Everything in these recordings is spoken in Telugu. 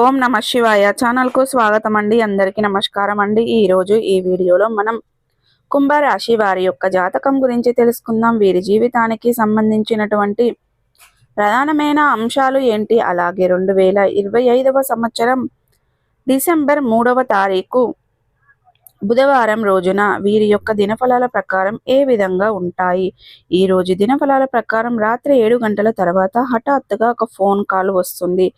ఓం నమ శివాయ ఛానల్కు స్వాగతం అండి అందరికీ నమస్కారం అండి. ఈరోజు ఈ వీడియోలో మనం కుంభరాశి వారి యొక్క జాతకం గురించి తెలుసుకుందాం. వీరి జీవితానికి సంబంధించినటువంటి ప్రధానమైన అంశాలు ఏంటి? అలాగే రెండు వేల ఇరవై ఐదవ సంవత్సరం డిసెంబర్ మూడవ తారీఖు బుధవారం రోజున వీరి యొక్క దినఫలాల ప్రకారం ఏ విధంగా ఉంటాయి? ఈ రోజు దినఫలాల ప్రకారం రాత్రి ఏడు గంటల తర్వాత హఠాత్తుగా ఒక ఫోన్ కాల్ వస్తుంది.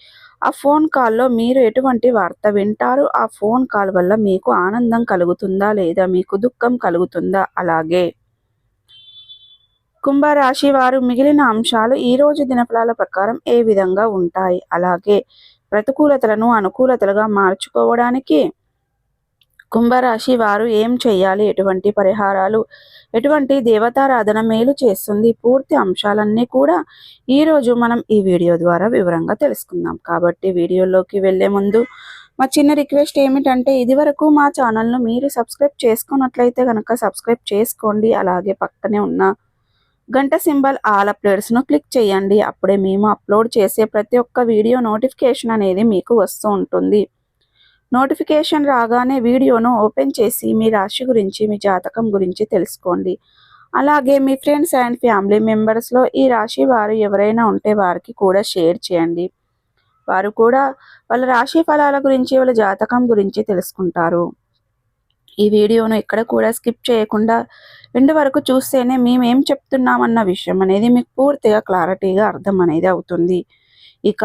ఆ ఫోన్ కాల్లో మీరు ఎటువంటి వార్త వింటారు? ఆ ఫోన్ కాల్ వల్ల మీకు ఆనందం కలుగుతుందా లేదా? మీకు దుఃఖం కలుగుతుందా? అలాగే. కుంభరాశి వారు మిగిలిన అంశాలు ఈ రోజు దినఫలాల ప్రకారం ఏ విధంగా ఉంటాయి? అలాగే ప్రతికూలతలను అనుకూలతలుగా మార్చుకోవడానికి కుంభరాశి వారు ఏం చేయాలి ఎటువంటి పరిహారాలు? ఎటువంటి దేవతారాధన మేలు చేస్తుంది? పూర్తి అంశాలన్నీ కూడా ఈరోజు మనం ఈ వీడియో ద్వారా వివరంగా తెలుసుకుందాం. కాబట్టి వీడియోలోకి వెళ్ళే ముందు మా చిన్న రిక్వెస్ట్ ఏమిటంటే ఇదివరకు మా ఛానల్ను మీరు సబ్స్క్రైబ్ చేసుకున్నట్లయితే కనుక సబ్స్క్రైబ్ చేసుకోండి. అలాగే పక్కనే ఉన్న గంట సింబల్ ఆల్ అప్డేట్స్ను క్లిక్ చేయండి. అప్పుడే మేము అప్లోడ్ చేసే ప్రతి ఒక్క వీడియో నోటిఫికేషన్ అనేది మీకు వస్తూ ఉంటుంది. నోటిఫికేషన్ రాగానే వీడియోను ఓపెన్ చేసి మీ రాశి గురించి మీ జాతకం గురించి తెలుసుకోండి. అలాగే మీ ఫ్రెండ్స్ అండ్ ఫ్యామిలీ మెంబర్స్లో ఈ రాశి వారు ఎవరైనా ఉంటే వారికి కూడా షేర్ చేయండి. వారు కూడా వాళ్ళ రాశి ఫలాల గురించి వాళ్ళ జాతకం గురించి తెలుసుకుంటారు. ఈ వీడియోను ఇక్కడ కూడా స్కిప్ చేయకుండా ఎండు వరకు చూస్తేనే మేమేం చెప్తున్నామన్న విషయం అనేది మీకు పూర్తిగా క్లారిటీగా అర్థం అనేది అవుతుంది. ఇక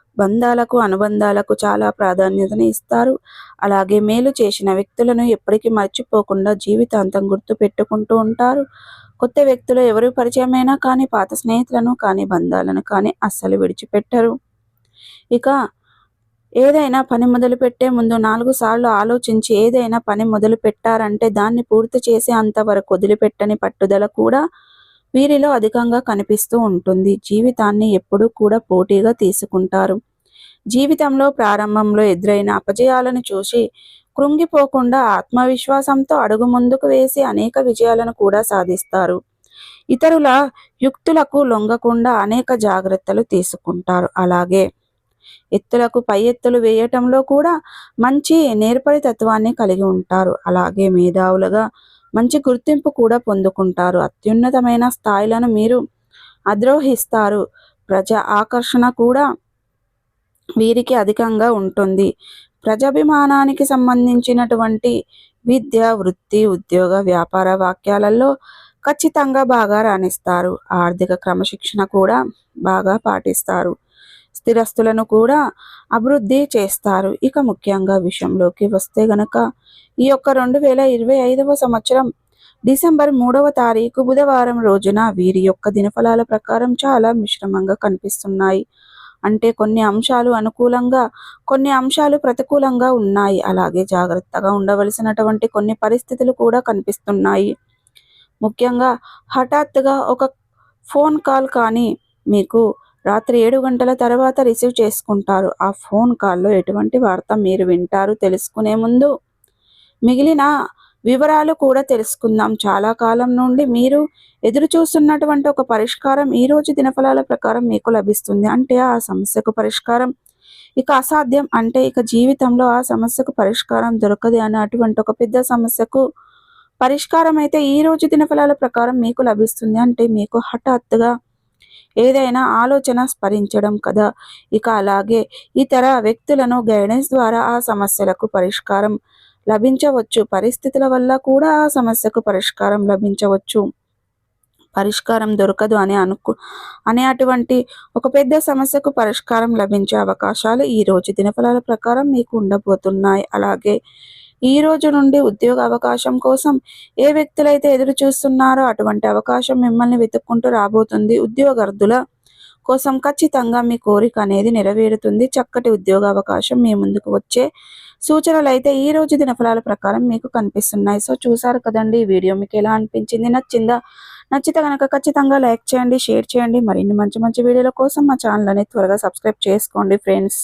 బంధాలకు అనుబంధాలకు చాలా ప్రాధాన్యతను ఇస్తారు. అలాగే మేలు చేసిన వ్యక్తులను ఎప్పటికీ మర్చిపోకుండా జీవితాంతం గుర్తు పెట్టుకుంటూ ఉంటారు. కొత్త వ్యక్తులు ఎవరు పరిచయమైనా కానీ పాత స్నేహితులను కానీ బంధాలను కానీ అస్సలు విడిచిపెట్టరు. ఇక ఏదైనా పని మొదలు పెట్టే ముందు నాలుగు సార్లు ఆలోచించి ఏదైనా పని మొదలు పెట్టారంటే దాన్ని పూర్తి చేసే అంతవరకు వదిలిపెట్టని పట్టుదల కూడా వీరిలో అధికంగా కనిపిస్తూ ఉంటుంది. జీవితాన్ని ఎప్పుడూ కూడా పోటీగా తీసుకుంటారు. జీవితంలో ప్రారంభంలో ఎదురైన అపజయాలను చూసి కృంగిపోకుండా ఆత్మవిశ్వాసంతో అడుగు ముందుకు వేసి అనేక విజయాలను కూడా సాధిస్తారు. ఇతరుల యుక్తులకు లొంగకుండా అనేక జాగ్రత్తలు తీసుకుంటారు. అలాగే ఎత్తులకు పై ఎత్తులు వేయటంలో కూడా మంచి నేర్పరి తత్వాన్ని కలిగి ఉంటారు. అలాగే మేధావులుగా మంచి గుర్తింపు కూడా పొందుకుంటారు. అత్యున్నతమైన స్థాయిలను మీరు అద్రోహిస్తారు ప్రజా ఆకర్షణ కూడా వీరికి అధికంగా ఉంటుంది. ప్రజాభిమానానికి సంబంధించినటువంటి విద్య వృత్తి ఉద్యోగ వ్యాపార వాక్యాలలో ఖచ్చితంగా బాగా రాణిస్తారు. ఆర్థిక క్రమశిక్షణ కూడా బాగా పాటిస్తారు. స్థిరస్తులను కూడా అభివృద్ధి చేస్తారు. ఇక ముఖ్యంగా విషయంలోకి వస్తే గనక ఈ యొక్క రెండు వేల ఇరవై ఐదవ సంవత్సరం డిసెంబర్ మూడవ తారీఖు బుధవారం రోజున వీరి యొక్క దినఫలాల ప్రకారం చాలా మిశ్రమంగా కనిపిస్తున్నాయి. అంటే కొన్ని అంశాలు అనుకూలంగా కొన్ని అంశాలు ప్రతికూలంగా ఉన్నాయి. అలాగే జాగ్రత్తగా ఉండవలసినటువంటి కొన్ని పరిస్థితులు కూడా కనిపిస్తున్నాయి. ముఖ్యంగా హఠాత్తుగా ఒక ఫోన్ కాల్ కానీ మీకు రాత్రి ఏడు గంటల తర్వాత రిసీవ్ చేసుకుంటారు. ఆ ఫోన్ కాల్లో ఎటువంటి వార్త మీరు వింటారు తెలుసుకునే ముందు మిగిలిన వివరాలు కూడా తెలుసుకుందాం. చాలా కాలం నుండి మీరు ఎదురు చూస్తున్నటువంటి ఒక పరిష్కారం ఈ రోజు దినఫలాల ప్రకారం మీకు లభిస్తుంది. అంటే ఆ సమస్యకు పరిష్కారం ఇక అసాధ్యం. అంటే ఇక జీవితంలో ఆ సమస్యకు పరిష్కారం దొరకదు అనే అటువంటి ఒక పెద్ద సమస్యకు పరిష్కారం అయితే ఈ రోజు దినఫలాల ప్రకారం మీకు లభిస్తుంది. అంటే మీకు హఠాత్తుగా ఏదైనా ఆలోచన స్మరించడం కదా. ఇక అలాగే ఇతర వ్యక్తులను గైడెన్స్ ద్వారా ఆ సమస్యలకు పరిష్కారం లభించవచ్చు. పరిస్థితుల వల్ల కూడా ఆ సమస్యకు పరిష్కారం లభించవచ్చు. పరిష్కారం దొరకదు అని అనుకు అనే అటువంటి ఒక పెద్ద సమస్యకు పరిష్కారం లభించే అవకాశాలు ఈ రోజు దినఫలాల ప్రకారం మీకు ఉండబోతున్నాయి. అలాగే ఈ రోజు నుండి ఉద్యోగ అవకాశం కోసం ఏ వ్యక్తులైతే ఎదురు చూస్తున్నారో అటువంటి అవకాశం మిమ్మల్ని వెతుక్కుంటూ రాబోతుంది. ఉద్యోగార్థుల కోసం ఖచ్చితంగా మీ కోరిక అనేది నెరవేరుతుంది. చక్కటి ఉద్యోగ అవకాశం మీ ముందుకు వచ్చే సూచనలు అయితే ఈ రోజు దినఫలాల ప్రకారం మీకు కనిపిస్తున్నాయి. సో చూసారు కదండి ఈ వీడియో మీకు ఎలా అనిపించింది? నచ్చిందా? నచ్చితే కనుక ఖచ్చితంగా లైక్ చేయండి షేర్ చేయండి. మరిన్ని మంచి మంచి వీడియోల కోసం మా ఛానల్ అనేది త్వరగా సబ్స్క్రైబ్ చేసుకోండి ఫ్రెండ్స్.